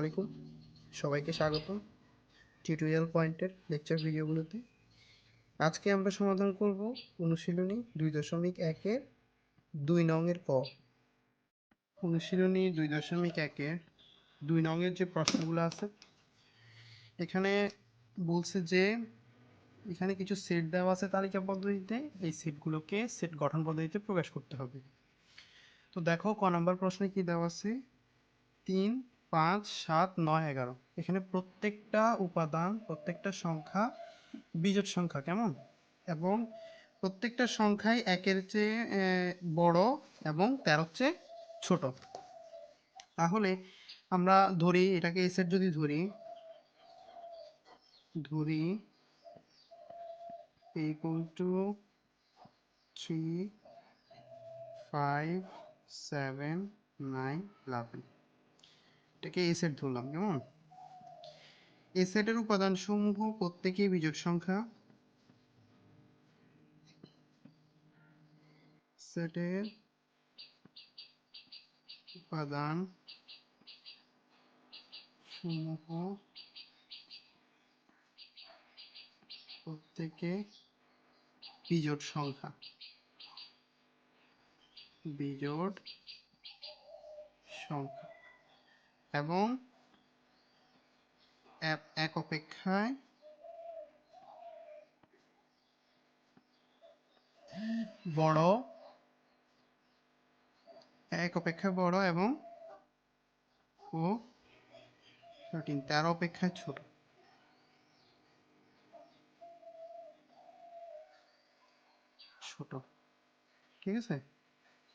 আলাইকুম সবাইকে স্বাগতম টিউটোরিয়াল পয়েন্টের লেকচার ভিডিওগুলোতে। আজকে আমরা সমাধান করব অনুশীলনী দুই দশমিক একের দুই নংয়ের ক। অনুশীলনী দুই দশমিক একের দুই নংয়ের যে প্রশ্নগুলো আছে, এখানে বলছে যে এখানে কিছু সেট দেওয়া আছে তালিকা পদ্ধতিতে, এই সেটগুলোকে সেট গঠন পদ্ধতিতে প্রকাশ করতে হবে। তো দেখো ক নাম্বার প্রশ্নে কি দেওয়া আছে? তিন পাঁচ, সাত, নয়, এগারো। এখানে প্রত্যেকটা উপাদান, প্রত্যেকটা সংখ্যা বিজোড় সংখ্যা, কেমন? এবং প্রত্যেকটা সংখ্যাই একের চেয়ে বড় এবং তেরোর চেয়ে ছোট। তাহলে আমরা ধরি, এটাকে এসের যদি ধরি ধরি equal to three five seven nine eleven এটাকে এ ধরলাম, কেমন? এ সেটের উপাদান সমূহ প্রত্যেকেই বিজোড় সংখ্যা। সেটের উপাদান সমূহ প্রত্যেকে বিজোড় সংখ্যা। বিজোড় সংখ্যা। এবং এক- অপেক্ষায় বড়, এক অপেক্ষায় বড় এবং ও থার্টিন তেরো অপেক্ষায় ছোট। ছোট। ঠিক আছে?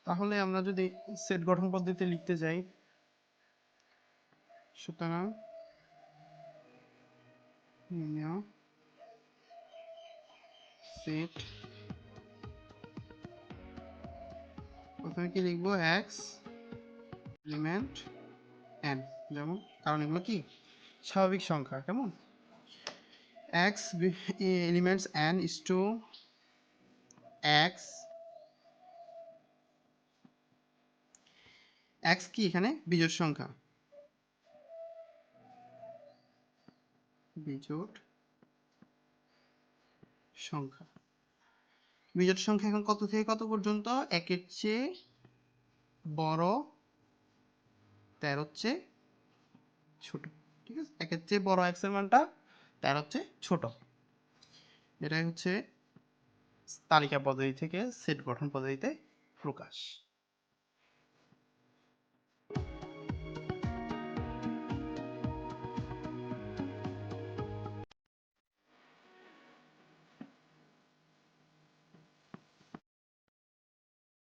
তাহলে আমরা যদি সেট গঠন পদ্ধতিতে লিখতে যাই সুতরাং সেট প্রথমে কি লিখব এক্স এলিমেন্ট এন যেমন, কারণ এগুলো কি? স্বাভাবিক সংখ্যা, কেমন? X elements n is two x x কি এখানে? বিজোড় সংখ্যা। বিজোড় সংখ্যা। বিজোড় সংখ্যা এখন কত থেকে কত পর্যন্ত? একের চেয়ে বড় তেরোর চেয়ে ছোট। ঠিক আছে? একের চেয়ে বড় এক্সের মানটা তেরোর চেয়ে ছোট। এটাই হচ্ছে তালিকা পদ্ধতি থেকে সেট গঠন পদ্ধতিতে প্রকাশ।